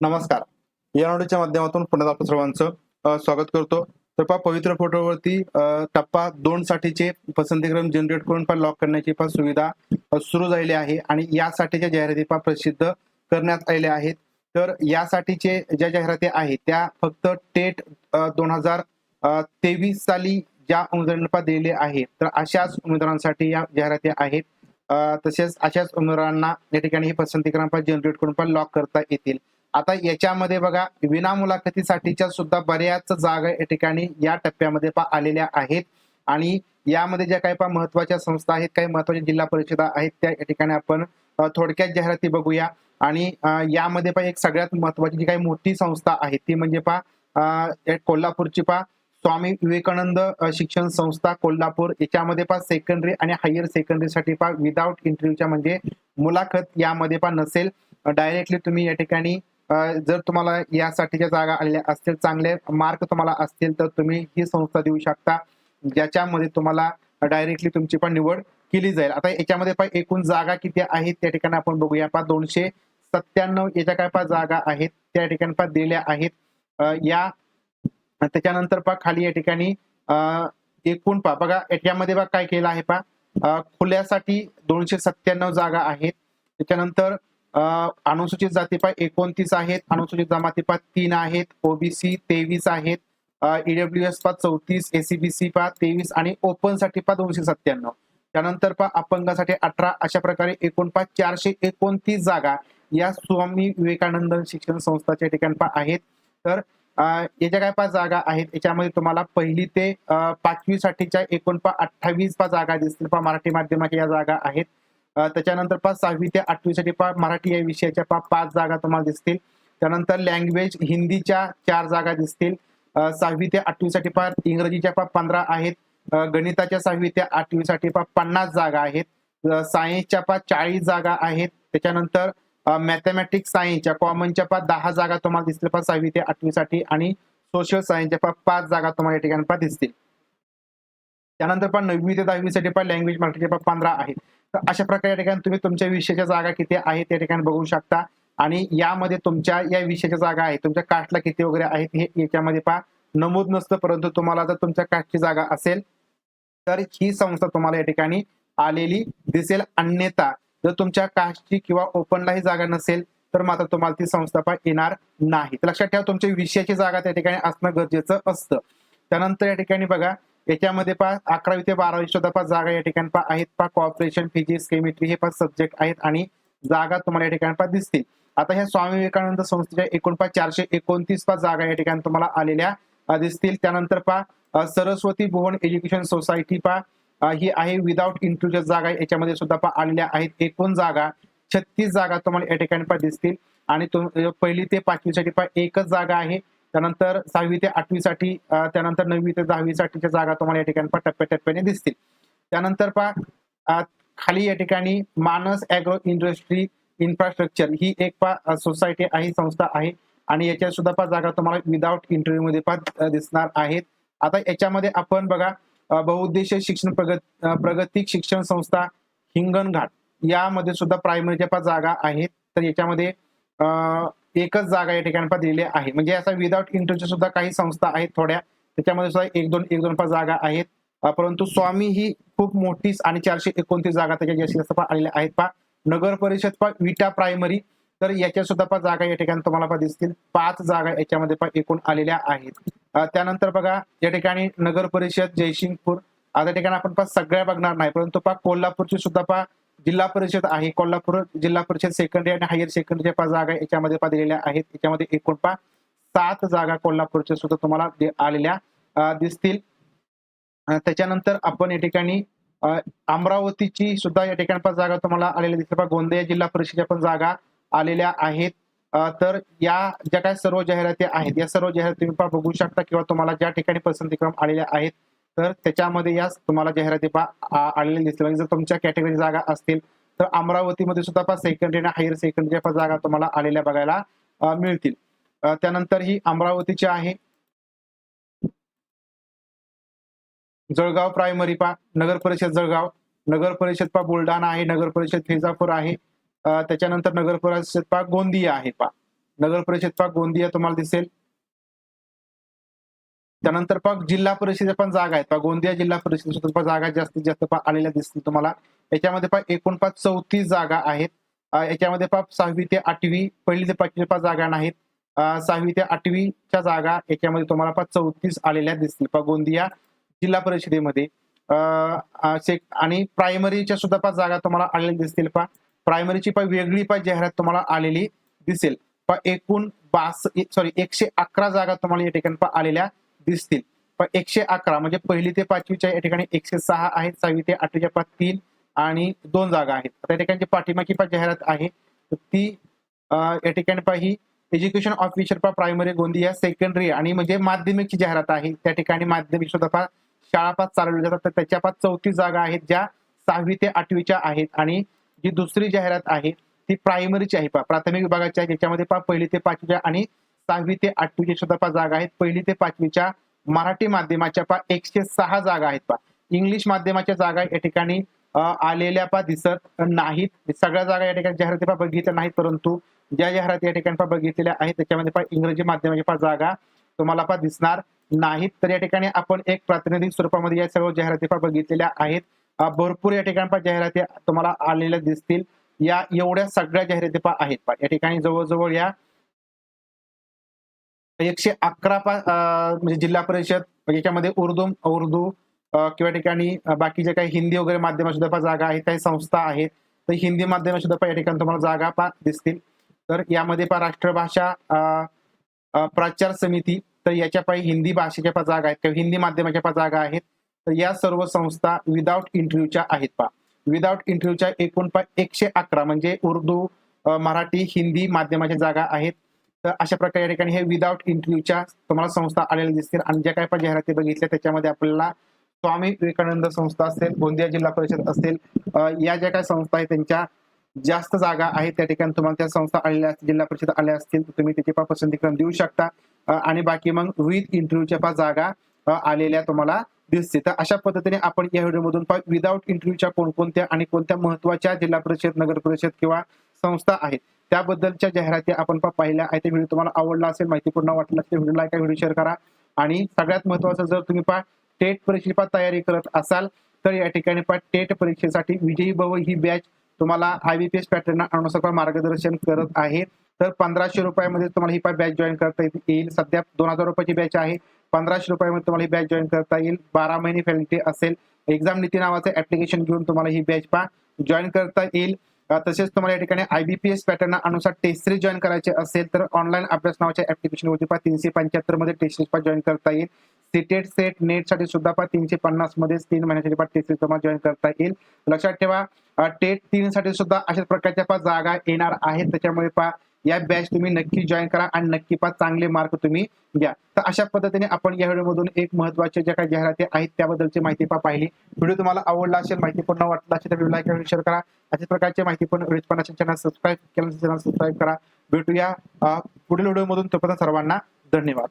नमस्कार. या नोडीच्या माध्यमातून पुन्हा आपण सर्वांचं स्वागत करतो. तर पहा पवित्र फोटोवरती टप्पा दोन साठीचे पसंतीक्रम जनरेट करून पण लॉक करण्याची पण सुविधा सुरू झालेली आहे आणि यासाठीच्या जाहिराती पण प्रसिद्ध करण्यात आलेल्या आहेत. तर यासाठीचे ज्या जाहिराती आहेत त्या फक्त टेट दोन हजार तेवीस साली ज्या उमेदवारांना दिलेले आहे तर अशाच उमेदवारांसाठी या जाहिराती आहेत. तसेच अशाच उमेदवारांना या ठिकाणी हे पसंती जनरेट करून पण लॉक करता येतील. आता याच्यामध्ये बघा विना मुलाखतीसाठीच्या सुद्धा बऱ्याच जागा या ठिकाणी या टप्प्यामध्ये पा आलेल्या आहेत. आणि यामध्ये ज्या काही पा महत्त्वाच्या संस्था आहेत काही महत्त्वाच्या जिल्हा परिषदा आहेत त्या या ठिकाणी आपण थोडक्यात जाहिराती बघूया. आणि यामध्ये पहा एक सगळ्यात महत्वाची जी काही मोठी संस्था आहे ती म्हणजे पा कोल्हापूरची पा स्वामी विवेकानंद शिक्षण संस्था कोल्हापूर. याच्यामध्ये पा सेकंडरी आणि हायर सेकंडरी साठी पा विदाऊट इंटरव्ह्यूच्या म्हणजे मुलाखत यामध्ये पा नसेल. डायरेक्टली तुम्ही या ठिकाणी जर तुम्हाला यासाठीच्या जागा आलेल्या असतील चांगले मार्क तुम्हाला असतील तर तुम्ही ही संस्था देऊ शकता ज्याच्यामध्ये तुम्हाला डायरेक्टली तुमची पण निवड केली जाईल. आता याच्यामध्ये पण एकूण जागा किती आहेत त्या ठिकाणी आपण बघूया. पा दोनशे सत्त्याण्णव याच्या काय पा जागा आहेत त्या ठिकाणी पा दिल्या आहेत. या त्याच्यानंतर पा खाली या ठिकाणी एकूण पा बघा याच्यामध्ये बघा काय केलं आहे पा खुल्यासाठी दोनशे सत्त्याण्णव जागा आहेत. त्याच्यानंतर अनुसूचित जातीपाय एकोणतीस आहेत अनुसूचित जमाती पा तीन आहेत ओबीसी तेवीस आहेत ईडब्ल्यू एस पा चौतीस एसीबीसी पा तेवीस आणि ओपनसाठी पा दोनशे सत्त्याण्णव. त्यानंतर पा अपंगासाठी अठरा अशा प्रकारे एकूण पा चारशे एकोणतीस जागा या स्वामी विवेकानंद शिक्षण संस्थाच्या ठिकाणी पा आहेत. तर याच्या काय पाच जागा आहेत याच्यामध्ये तुम्हाला पहिली ते पाचवी साठीच्या एकूण पा अठ्ठावीस पा जागा दिसतील. पा मराठी माध्यमाच्या या जागा आहेत. त्याच्यानंतर पा सहावी ते आठवी साठी मराठी या विषयाच्या पा पाच जागा तुम्हाला दिसतील. त्यानंतर लँग्वेज हिंदीच्या चार जागा दिसतील. सहावी ते आठवी साठी पा इंग्रजीच्या पा पंधरा आहेत. गणिताच्या सहावी ते आठवी साठी पा पन्नास जागा आहेत. सायन्सच्या पा चाळीस जागा आहेत. त्याच्यानंतर मॅथमॅटिक्स सायन्सच्या कॉमनच्या पा दहा जागा तुम्हाला दिसतील पा सहावी ते आठवी साठी आणि सोशल सायन्सच्या पा पाच जागा तुम्हाला या ठिकाणी पा दिसतील. त्यानंतर पण नववी ते दहावी साठी पण लँग्वेज मराठीचे पण पंधरा आहेत. अशा प्रकारे या ठिकाणी तुम्ही तुमच्या विषयाच्या जागा किती आहेत त्या ठिकाणी बघू शकता. आणि यामध्ये तुमच्या या विषयाच्या जागा आहेत. तुमच्या कास्टला किती वगैरे आहेत हे याच्यामध्ये पहा. नमूद नसतं परंतु तुम्हाला जर तुमच्या कास्टची जागा असेल तर ही संस्था तुम्हाला या ठिकाणी आलेली दिसेल. अन्यथा जर तुमच्या कास्टची किंवा ओपनलाही जागा नसेल तर मात्र तुम्हाला ती संस्था पा येणार नाही. लक्षात ठेवा तुमच्या विषयाची जागा त्या ठिकाणी असणं गरजेचं असतं. त्यानंतर या ठिकाणी बघा याच्यामध्ये पा अकरावी ते बारावी सुद्धा पाच जागा या ठिकाणी पा आहेत पा कॉपरेशन फिजिक्स केमिस्ट्री हे पाच सब्जेक्ट आहेत आणि जागा तुम्हाला या ठिकाणी पा दिसतील. आता ह्या स्वामी विवेकानंद संस्थेच्या एकूण पा चारशे एकोणतीस पाच जागा या ठिकाणी तुम्हाला आलेल्या दिसतील. त्यानंतर पा सरस्वती भुवन एज्युकेशन सोसायटी पा ही आहे विदाउट इन्क्लुजन जागा याच्यामध्ये सुद्धा पा आलेल्या आहेत एकूण जागा. छत्तीस जागा तुम्हाला या ठिकाणी पा दिसतील. आणि पहिली ते पाचवीसाठी पा एकच जागा आहे. त्यानंतर सहावी ते आठवी साठी त्यानंतर नववी ते दहावी साठीच्या जागा तुम्हाला या ठिकाणी पा टप्प्याटप्प्याने दिसतील. त्यानंतर पा खाली या ठिकाणी मानस अॅग्रो इंडस्ट्री इन्फ्रास्ट्रक्चर ही एक पा सोसायटी आहे संस्था आहे आणि याच्यात सुद्धा पा जागा तुम्हाला विदाउट इंटरव्ह्यू मध्ये पण दिसणार आहेत. आता याच्यामध्ये आपण बघा बहुउद्देशीय शिक्षण प्रगत प्रगतिक शिक्षण संस्था हिंगणघाट यामध्ये सुद्धा प्रायमरीच्या पाच जागा आहेत. तर याच्यामध्ये एकच जागा या ठिकाणी पा दिलेली आहे. म्हणजे असा विदाऊट इंटरव्ह्यू सुद्धा काही संस्था आहेत थोड्या. त्याच्यामध्ये सुद्धा एक दोन एक दोन पाच जागा आहेत. परंतु स्वामी ही खूप मोठी आणि चारशे एकोणतीस जागा त्याच्या जास्तीत जास्त आलेल्या आहेत. पा नगर परिषद पा विटा प्रायमरी तर याच्या सुद्धा पा जागा या ठिकाणी तुम्हाला पा दिसतील. पाच जागा याच्यामध्ये पा एकूण आलेल्या आहेत. त्यानंतर बघा या ठिकाणी नगर परिषद जयसिंगपूर. आता ठिकाणी आपण पा सगळ्या बघणार नाही. परंतु पा कोल्हापूरची सुद्धा पा जिल्हा परिषद आहे. कोल्हापूर जिल्हा परिषद सेकंडरी आणि हायर सेकंडरीच्या पाच जागा याच्यामध्ये पा दिलेल्या आहेत. याच्यामध्ये एकूण पा सात जागा कोल्हापूरच्या सुद्धा तुम्हाला आलेल्या दिसतील. त्याच्यानंतर आपण या ठिकाणी अमरावतीची सुद्धा या ठिकाणी पण जागा तुम्हाला आलेल्या दिसतील. गोंदिया जिल्हा परिषदेच्या पण जागा आलेल्या आहेत. तर या ज्या काही सर्व जाहिराती आहेत या सर्व जाहिराती तुम्ही बघू शकता किंवा तुम्हाला ज्या ठिकाणी पसंतीक्रम आलेल्या आहेत तर त्याच्यामध्ये या तुम्हाला जाहिराती पा आ- आलेल्या दिसतील. म्हणजे जर तुमच्या कॅटेगरी जागा असतील तर अमरावतीमध्ये सुद्धा पण सेकंडरी आणि हायर सेकंडरीच्या पण जागा तुम्हाला आलेल्या बघायला मिळतील. त्यानंतर ही अमरावतीची आहे जळगाव प्रायमरी पा नगर परिषद जळगाव. नगर परिषद पा बुलढाणा आहे नगर परिषद फिजापूर आहे. त्याच्यानंतर नगर परिषद पा गोंदिया आहे पा नगर परिषद पा गोंदिया तुम्हाला दिसेल. त्यानंतर पा जिल्हा परिषदे पण जागा आहेत. पा गोंदिया जिल्हा परिषद सुद्धा जागा जास्तीत जास्त आलेल्या दिसतील तुम्हाला. याच्यामध्ये पहा एकूण पाच चौतीस जागा आहेत. याच्यामध्ये पहा सहावी ते आठवी पहिली ते पाचवी पाच जागा नाहीत. सहावी ते आठवीच्या जागा याच्यामध्ये तुम्हाला पाच चौतीस आलेल्या दिसतील. पा गोंदिया जिल्हा परिषदेमध्ये आणि प्रायमरीच्या सुद्धा पाच जागा तुम्हाला आलेल्या दिसतील पा प्रायमरीची पा वेगळी पा जाहिरात तुम्हाला आलेली दिसेल. पहा एकूण बास सॉरी एकशे अकरा जागा तुम्हाला या ठिकाणी आलेल्या दिसतील. पण एकशे अकरा म्हणजे पहिली ते पाचवीच्या या ठिकाणी एकशे सहा आहेत सहावी ते आठवीच्या पाच तीन आणि दोन जागा आहेत. त्या ठिकाणी ठिकाणची पाठीमागची जाहिरात आहे. ती या ठिकाणी पाही एज्युकेशन ऑफिसर पा प्रायमरी गोंदिया सेकंडरी आणि म्हणजे माध्यमिकची जाहिरात आहे. त्या ठिकाणी माध्यमिक सुद्धा शाळा पाच चालवल्या जातात. तर त्याच्या पाच चौतीस जागा आहेत ज्या सहावी ते आठवीच्या आहेत आणि जी दुसरी जाहिरात आहे ती प्रायमरीची आहे पहा. प्राथमिक विभागाची आहे. ज्याच्यामध्ये पहा पहिली ते पाचवीच्या आणि सहावी ते आठवीच्या सुद्धा जागा आहेत. पहिली ते पाचवीच्या मराठी माध्यमाच्या पहा एकशे सहा जागा आहेत पहा. इंग्लिश माध्यमाच्या जागा या ठिकाणी आलेल्या पा दिसत नाहीत. सगळ्या जागा या ठिकाणी जाहिराती पा बघितल्या नाहीत परंतु ज्या जाहिराती या ठिकाणी पा बघितलेल्या आहेत त्याच्यामध्ये पा इंग्रजी माध्यमाच्या पा जागा तुम्हाला पा दिसणार नाहीत. तर या ठिकाणी आपण एक प्रातिनिधिक स्वरूपामध्ये या सर्व जाहिराती पा बघितलेल्या आहेत. भरपूर या ठिकाणी पा जाहिराती तुम्हाला आलेल्या दिसतील. या एवढ्या सगळ्या जाहिराती पा आहेत पहा. या ठिकाणी जवळजवळ या म्हणजे एकशे अकरा पा अं, म्हणजे जिल्हा परिषद याच्यामध्ये उर्दू उर्दू किंवा ठिकाणी अं, बाकीचे काही हिंदी वगैरे माध्यम सुद्धा जागा आहेत काही संस्था आहेत तर हिंदी माध्यम सुद्धा या ठिकाणी तुम्हाला जागा पहा दिसतील. तर यामध्ये पहा राष्ट्रभाषा प्रचार समिती तर याच्या पायी हिंदी भाषेच्या पहा जागा आहेत किंवा हिंदी माध्यमाच्या पहा जागा आहेत. तर या सर्व संस्था विदाउट इंटरव्ह्यूच्या आहेत पहा. विदाउट इंटरव्ह्यूच्या एकूण पहा एकशे अकरा म्हणजे उर्दू मराठी हिंदी माध्यमाच्या जागा आहेत. तर अशा प्रकारे या ठिकाणी हे विदाउट इंटरव्ह्यूच्या तुम्हाला संस्था आलेल्या दिसतील. आणि ज्या काही पण जाहिराती बघितल्या त्याच्यामध्ये आपल्याला स्वामी विवेकानंद संस्था असेल गोंदिया जिल्हा परिषद असेल या ज्या काही संस्था आहेत त्यांच्या जास्त जागा आहेत त्या ठिकाणी तुम्हाला त्या संस्था आलेल्या असतील जिल्हा परिषद आल्या असतील तर तुम्ही त्याचे पण पसंतीक्रम देऊ शकता. आणि बाकी मग विथ इंटरव्ह्यूच्या पण जागा आलेल्या तुम्हाला दिसते तर अशा पद्धतीने आपण या व्हिडिओमधून विदाउट इंटरव्ह्यूच्या कोणकोणत्या आणि कोणत्या महत्त्वाच्या जिल्हा परिषद नगर परिषद किंवा संस्था आहेत त्याबद्दलच्या जाहिराती आपण पाहिल्या आहे ते व्हिडिओ तुम्हाला आवडला असेल माहितीपूर्ण वाटलं असेल व्हिडिओ लाईक व्हिडिओ शेअर करा. आणि सगळ्यात महत्वाचं जर तुम्ही पा टेट परीक्षेची तयारी करत असाल तर या ठिकाणी पा टेट परीक्षेसाठी विजयी भव ही बॅच तुम्हाला आयबीपीएस पॅटर्न अनुसार मार्गदर्शन करत आहे. तर पंधराशे रुपयामध्ये तुम्हाला ही पा बॅच जॉईन करता येईल. सध्या दोन हजार रुपयाची बॅच आहे. पंधराशे रुपयामध्ये तुम्हाला ही बॅच जॉईन करता येईल. बारा महिने फॅलिटी असेल. एक्झाम नीती नावाचं ऍप्लिकेशन घेऊन तुम्हाला ही बॅच पा जॉईन करता येईल. तसेच तुम्हाला या ठिकाणी आयबीपीएस पॅटर्न अनुसार टेस्ट सिरीज जॉईन करायचे असेल तर ऑनलाईन अभ्यास नावाच्या ऍप्लिकेशन वरती पा तीनशे पंच्याहत्तरमध्ये टेस्ट सिरीज पा जॉईन करता येईल. सीटेट सेट नेटसाठी सुद्धा पा तीनशे पन्नासमध्ये तीन महिन्यासाठी पा टेस्ट सिरीज तुम्हाला जॉईन करता येईल. लक्षात ठेवा टेट तीन साठी सुद्धा अशाच प्रकारच्या पा जागा येणार आहेत. त्याच्यामुळे पा या बॅच तुम्ही नक्की जॉईन करा आणि नक्की पाच चांगले मार्क तुम्ही घ्या. तर अशा पद्धतीने आपण या व्हिडिओमधून एक महत्त्वाच्या ज्या काही जाहिराती आहेत त्याबद्दलची माहिती पा पाहिली. व्हिडिओ तुम्हाला आवडला असेल माहिती पूर्ण वाटला असेल तर व्हिडिओ लाईक शेअर करा. अशाच प्रकारची माहिती पण पण चॅनल सबस्क्राईब केलं चॅनल सबस्क्राईब करा. भेटूया पुढील व्हिडिओमधून. तोपर्यंत सर्वांना धन्यवाद.